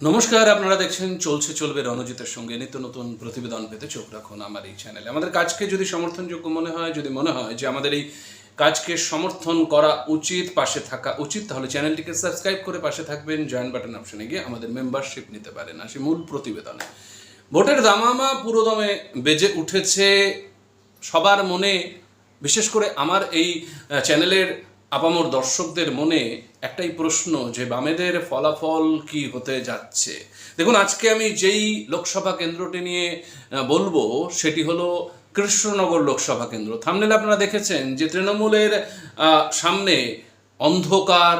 নমস্কার, আপনারা দেখছেন চলছে চলবে রণজিতের সঙ্গে নিত্য নতুন প্রতিবেদন পেতে চোখ রাখুন আমার এই চ্যানেলে। আমাদের কাজকে যদি সমর্থনযোগ্য মনে হয়, যদি মনে হয় যে আমাদের এই কাজকে সমর্থন করা উচিত, পাশে থাকা উচিত, তাহলে চ্যানেলটিকে সাবস্ক্রাইব করে পাশে থাকবেন জয়েন বাটন অপশনে গিয়ে আমাদের মেম্বারশিপ নিতে পারেন। আসি মূল প্রতিবেদনে। ভোটের দামামা পুরোদমে বেজে উঠেছে। সবার মনে, বিশেষ করে আমার এই চ্যানেলের আপামর দর্শকদের মনে একটাই প্রশ্ন যে বামেদের ফলাফল কি হতে যাচ্ছে? দেখুন, আজকে আমি যেই লোকসভা কেন্দ্রটি নিয়ে বলব, সেটি হলো কৃষ্ণনগর লোকসভা কেন্দ্র। থামনেলে আপনারা দেখেছেন যে তৃণমূলের সামনে অন্ধকার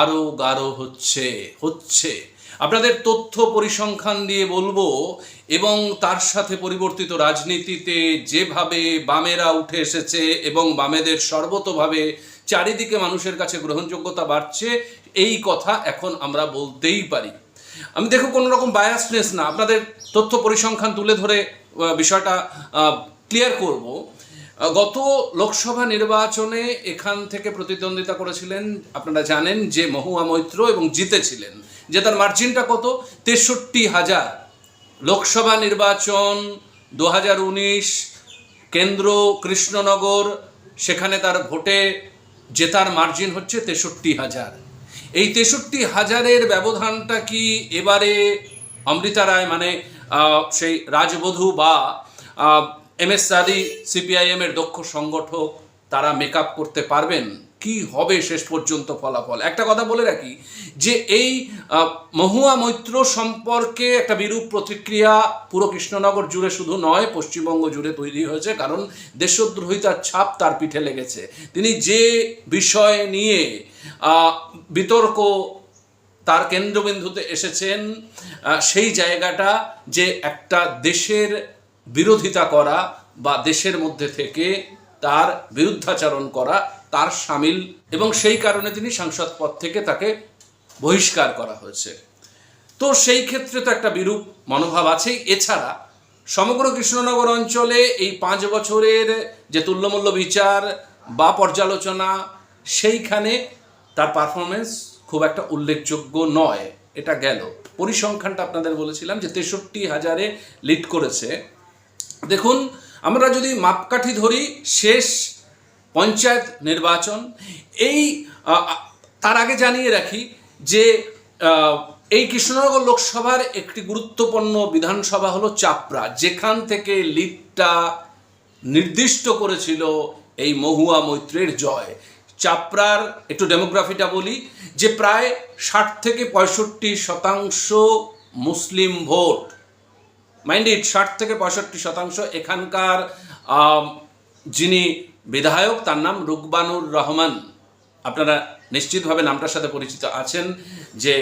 আরও গাঢ় হচ্ছে হচ্ছে। আপনাদের তথ্য পরিসংখ্যান দিয়ে বলব, এবং তার সাথে পরিবর্তিত রাজনীতিতে যেভাবে বামেরা উঠে এসেছে এবং বামেদের সর্বতভাবে চারিদিকে মানুষের কাছে গ্রহণযোগ্যতা বাড়ছে, এই কথা এখন আমরা বলতেই পারি। আমি দেখো কোনো রকম বায়াসনেস না, আপনাদের তথ্য পরিসংখ্যান তুলে ধরে বিষয়টা ক্লিয়ার করব। গত লোকসভা নির্বাচনে এখান থেকে প্রতিদ্বন্দ্বিতা করেছিলেন, আপনারা জানেন যে মহুয়া মৈত্র এবং জিতেছিলেন, যে তার মার্জিনটা কত? তেষট্টি হাজার। লোকসভা নির্বাচন দু হাজার উনিশ, কেন্দ্র কৃষ্ণনগর, সেখানে তার ভোটে জেতার মার্জিন হচ্ছে তেষট্টি হাজার। এই তেষট্টি হাজারের ব্যবধানটা কি এবারে অমৃতা রায় মানে সেই রাজবধূ বা এম এস সিপিআইএম এর দক্ষ সংগঠক, তারা মেকআপ করতে পারবেন? কি হবে শেষ পর্যন্ত ফলাফল? একটা কথা বলে রাখি যে এই মহুয়া মৈত্র সম্পর্কে একটা বিরূপ প্রতিক্রিয়া পুরো কৃষ্ণনগর জুড়ে শুধু নয়, পশ্চিমবঙ্গ জুড়ে তৈরি হয়েছে, কারণ দেশদ্রোহিতার ছাপ তার পিঠে লেগেছে। তিনি যে বিষয় নিয়ে বিতর্ক তার কেন্দ্রবিন্দুতে এসেছেন সেই জায়গাটা যে একটা দেশের বিরোধিতা করা বা দেশের মধ্যে থেকে তার বিরুদ্ধাচরণ করা তার সামিল এবং সেই কারণে তিনি সাংসদ পদ থেকে তাকে বহিষ্কার করা হয়েছে। তো সেই ক্ষেত্রে তো একটা বিরূপ মনোভাব আছেই। এছাড়া সমগ্র কৃষ্ণনগর অঞ্চলে এই পাঁচ বছরের যে তুল্যমূল্য বিচার বা পর্যালোচনা, সেইখানে তার পারফরমেন্স খুব একটা উল্লেখযোগ্য নয়। এটা গেল। পরিসংখ্যানটা আপনাদের বলেছিলাম যে তেষট্টি হাজারে লিড করেছে। দেখুন, আমরা যদি মাপকাঠি ধরি, শেষ পঞ্চায়েত নির্বাচন। এই তার আগে জানিয়ে রাখি যে এই কৃষ্ণনগর লোকসভার একটি গুরুত্বপূর্ণ বিধানসভা হলো চাপড়া। যেখান থেকে লিডটা নির্দিষ্ট করেছিল এই মহুয়া মৈত্রের জয়। চাপড়ার একটু ডেমোগ্রাফিটা বলি, যে প্রায় ষাট থেকে পঁয়ষট্টি শতাংশ মুসলিম ভোট, মাইন্ড ষাট থেকে পঁয়ষট্টি শতাংশ এখানকার যিনি বিধায়ক, তার নাম রুকবানুর রহমান। আপনারা নিশ্চিতভাবে নামটার সাথে পরিচিত আছেন যে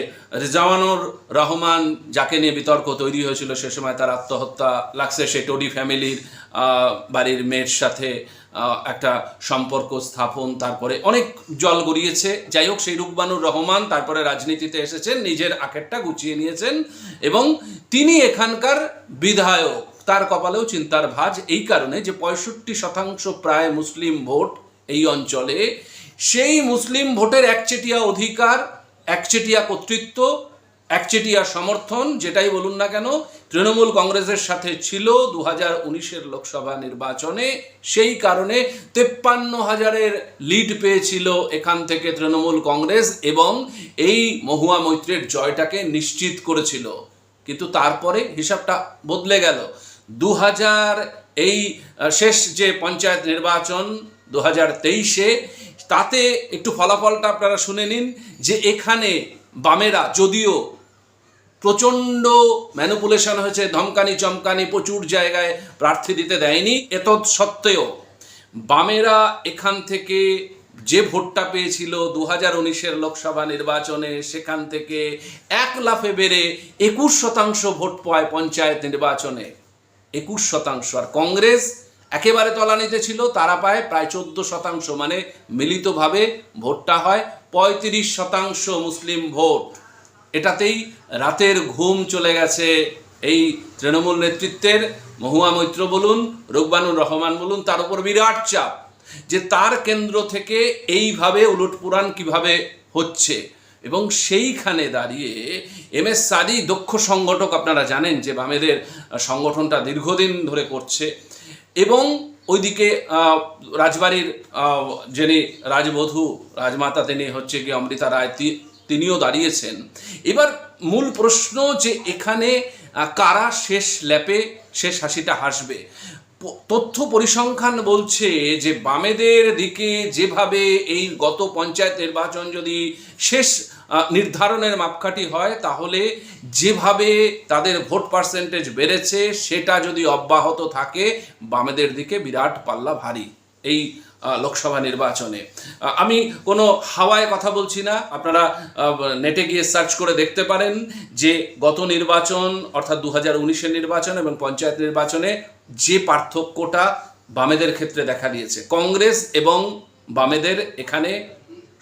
রিজাওয়ানুর রহমান যাকে নিয়ে বিতর্ক তৈরি হয়েছিল সে সময় তার আত্মহত্যা লাগছে। সে টোডি ফ্যামিলির বাড়ির মেয়ের সাথে একটা সম্পর্ক স্থাপন, তারপরে অনেক জল গড়িয়েছে। যাই হোক, সেই রুকবানুর রহমান তারপরে রাজনীতিতে এসেছেন, নিজের আখেরটা গুছিয়ে নিয়েছেন এবং তিনি এখানকার বিধায়ক। তার কপালেও চিন্তার ভাঁজ। এই কারণে যে পঁয়ষট্টি শতাংশ প্রায় মুসলিম ভোট এই অঞ্চলে, সেই মুসলিম ভোটের একচেটিয়া অধিকার, একচেটিয়া কর্তৃত্ব, একচেটিয়া সমর্থন, যেটাই বলুন না কেন, তৃণমূল কংগ্রেসের সাথে ছিল দু হাজার উনিশের লোকসভা নির্বাচনে। সেই কারণে তেপ্পান্ন হাজারের লিড পেয়েছিল এখান থেকে তৃণমূল কংগ্রেস এবং এই মহুয়া মৈত্রের জয়টাকে নিশ্চিত করেছিল। কিন্তু তারপরে হিসাবটা বদলে গেল। দু হাজার এই শেষ যে পঞ্চায়েত নির্বাচন দু হাজার তেইশে, তাতে একটু ফলাফলটা আপনারা শুনে নিন যে এখানে বামেরা যদিও প্রচণ্ড ম্যানুপুলেশন হয়েছে, ধমকানি চমকানি প্রচুর জায়গায় প্রার্থী দিতে দেয়নি এত সত্ত্বেও বামেরা এখান থেকে যে ভোটটা পেয়েছিল দু হাজার উনিশের লোকসভা নির্বাচনে, সেখান থেকে এক লাফে বেড়ে একুশ শতাংশ ভোট পায় পঞ্চায়েত নির্বাচনে। একুশ শতাংশ। আর কংগ্রেস একেবারে তলানিতে ছিল, তারা পায় প্রায় চোদ্দ শতাংশ মানে মিলিতভাবে ভোটটা হয় পঁয়ত্রিশ শতাংশ মুসলিম ভোট। এটাতেই রাতের ঘুম চলে গেছে এই তৃণমূল নেতৃত্বের। মহুয়া মৈত্র বলুন, রোগবানুর রহমান বলুন, তার উপর বিরাট চাপ যে তার কেন্দ্র থেকে এইভাবে উলটপুরাণ কীভাবে হচ্ছে। এবং সেইখানে দাঁড়িয়ে এম এস সাদি দক্ষ সংগঠক আপনারা জানেন যে বামেদের সংগঠনটা দীর্ঘদিন ধরে করছে। এবং ওইদিকে রাজবাড়ির যিনি রাজবধূ, রাজমাতা তিনি হচ্ছে কি অমৃতা রায় তিনিও দাঁড়িয়েছেন। এবার মূল প্রশ্ন যে এখানে কারা শেষ ল্যাপে, শেষ হাসিটা হাসবে? তথ্য পরিসংখ্যান বলছে যে বামেদের দিকে যেভাবে এই গত পঞ্চায়েত নির্বাচন যদি শেষ নির্ধারণের মাপকাঠি হয়, তাহলে যেভাবে তাদের ভোট পার্সেন্টেজ বেড়েছে, সেটা যদি অব্যাহত থাকে, বামেদের দিকে বিরাট পাল্লা ভারী এই লোকসভা নির্বাচনে। আমি কোনো হাওয়ায় কথা বলছি না, আপনারা নেটে গিয়ে সার্চ করে দেখতে পারেন যে গত নির্বাচন, অর্থাৎ দু হাজার নির্বাচন এবং পঞ্চায়েত নির্বাচনে যে পার্থক্যটা বামেদের ক্ষেত্রে দেখা দিয়েছে। কংগ্রেস এবং বামেদের এখানে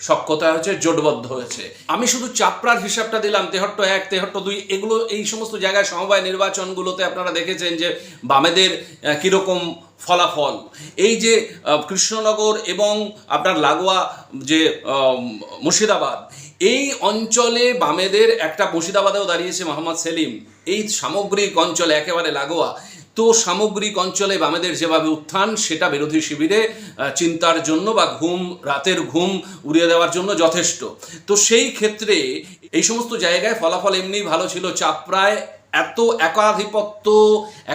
সক্ষতা হয়েছে, জোটবদ্ধ হয়েছে। আমি শুধু চাপড়ার হিসাবটা দিলাম, তেহট্ট এক, তেহট্ট দুই, এগুলো এই সমস্ত জায়গায় সমবায় নির্বাচনগুলোতে আপনারা দেখেছেন যে বামেদের কীরকম ফলাফল। এই যে কৃষ্ণনগর এবং আপনার লাগোয়া যে মুর্শিদাবাদ, এই অঞ্চলে বামেদের একটা মুর্শিদাবাদেও দাঁড়িয়েছে মোহাম্মদ সেলিম। এই সামগ্রিক অঞ্চলে একেবারে লাগোয়া। তো সামগ্রিক অঞ্চলে বামেদের যেভাবে উত্থান, সেটা বিরোধী শিবিরে চিন্তার জন্য বা ঘুম, রাতের ঘুম উড়িয়ে দেওয়ার জন্য যথেষ্ট। তো সেই ক্ষেত্রে এই সমস্ত জায়গায় ফলাফল এমনি ভালো ছিল। চাপড়ায় এত একাধিপত্য,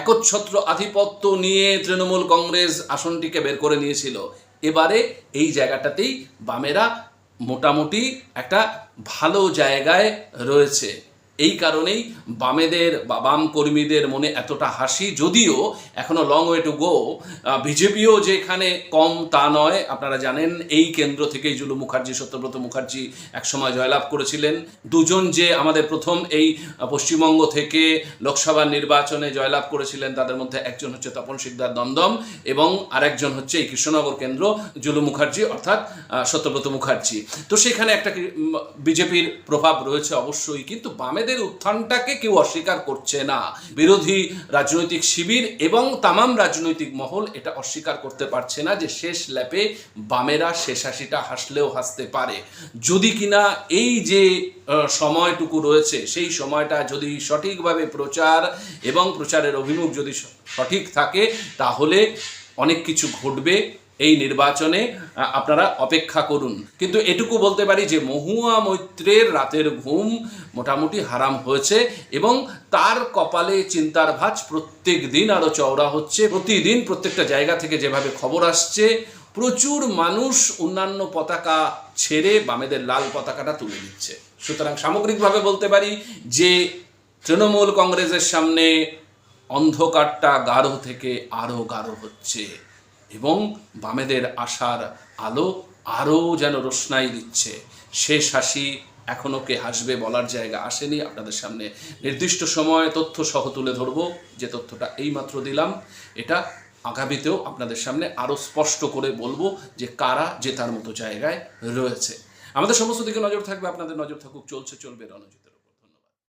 একচ্ছত্র আধিপত্য নিয়ে তৃণমূল কংগ্রেস আসনটিকে বের করে নিয়েছিল। এবারে এই জায়গাটাতেই বামেরা মোটামুটি একটা ভালো জায়গায় রয়েছে। এই কারণেই বামেদের বা বাম কর্মীদের মনে এতটা হাসি, যদিও এখনও লং ওয়ে টু গো বিজেপিও যে এখানে কম তা নয়। আপনারা জানেন, এই কেন্দ্র থেকেই জুলু মুখার্জি, সত্যব্রত মুখার্জি একসময় জয়লাভ করেছিলেন। দুজন যে আমাদের প্রথম এই পশ্চিমবঙ্গ থেকে লোকসভা নির্বাচনে জয়লাভ করেছিলেন, তাদের মধ্যে একজন হচ্ছে তপন সিকদার দমদম এবং আরেকজন হচ্ছে এই কৃষ্ণনগর কেন্দ্র জুলু মুখার্জি, অর্থাৎ সত্যব্রত মুখার্জি। তো সেখানে একটা বিজেপির প্রভাব রয়েছে অবশ্যই, কিন্তু বামেদের উত্থানটাকে কেউ অস্বীকার করছে না। বিরোধী রাজনৈতিক শিবির এবং তামাম রাজনৈতিক মহল এটা অস্বীকার করতে পারছে না যে শেষ ল্যাপে বামেরা শেষ হাসিটা হাসলেও হাসতে পারে। যদি কিনা এই যে সময়টুকু রয়েছে, সেই সময়টা যদি সঠিকভাবে প্রচার এবং প্রচারের অভিমুখ যদি সঠিক থাকে, তাহলে অনেক কিছু ঘটবে। এই নির্বাচনে আপনারা অপেক্ষা করুন। কিন্তু এটুকু বলতে পারি যে, মহুয়া মৈত্রের রাতের ঘুম মোটামুটি হারাম হয়েছে এবং তার কপালে চিন্তার ভাঁজ প্রত্যেক দিন আরও চওড়া হচ্ছে। প্রতিদিন প্রত্যেকটা জায়গা থেকে যেভাবে খবর আসছে, প্রচুর মানুষ অন্যান্য পতাকা ছেড়ে বামেদের লাল পতাকাটা তুলে দিচ্ছে সুতরাং সামগ্রিকভাবে বলতে পারি যে, তৃণমূল কংগ্রেসের সামনে অন্ধকারটা গাঢ় থেকে আরও গাঢ় হচ্ছে। এবং বামেদের আশার আলো আরও যেন রোশনাই দিচ্ছে। শেষ হাসি এখনও কে হাসবে বলার জায়গা আসেনি। আপনাদের সামনে নির্দিষ্ট সময়ে তথ্য সহ তুলে ধরবো। যে তথ্যটা এইমাত্র দিলাম, এটা আগামীতেও আপনাদের সামনে আরও স্পষ্ট করে বলব যে কারা জেতার মতো জায়গায় রয়েছে। আমাদের সমস্ত দিকে নজর থাকবে, আপনাদের নজর থাকুক, চলছে, চলবে রণজিতের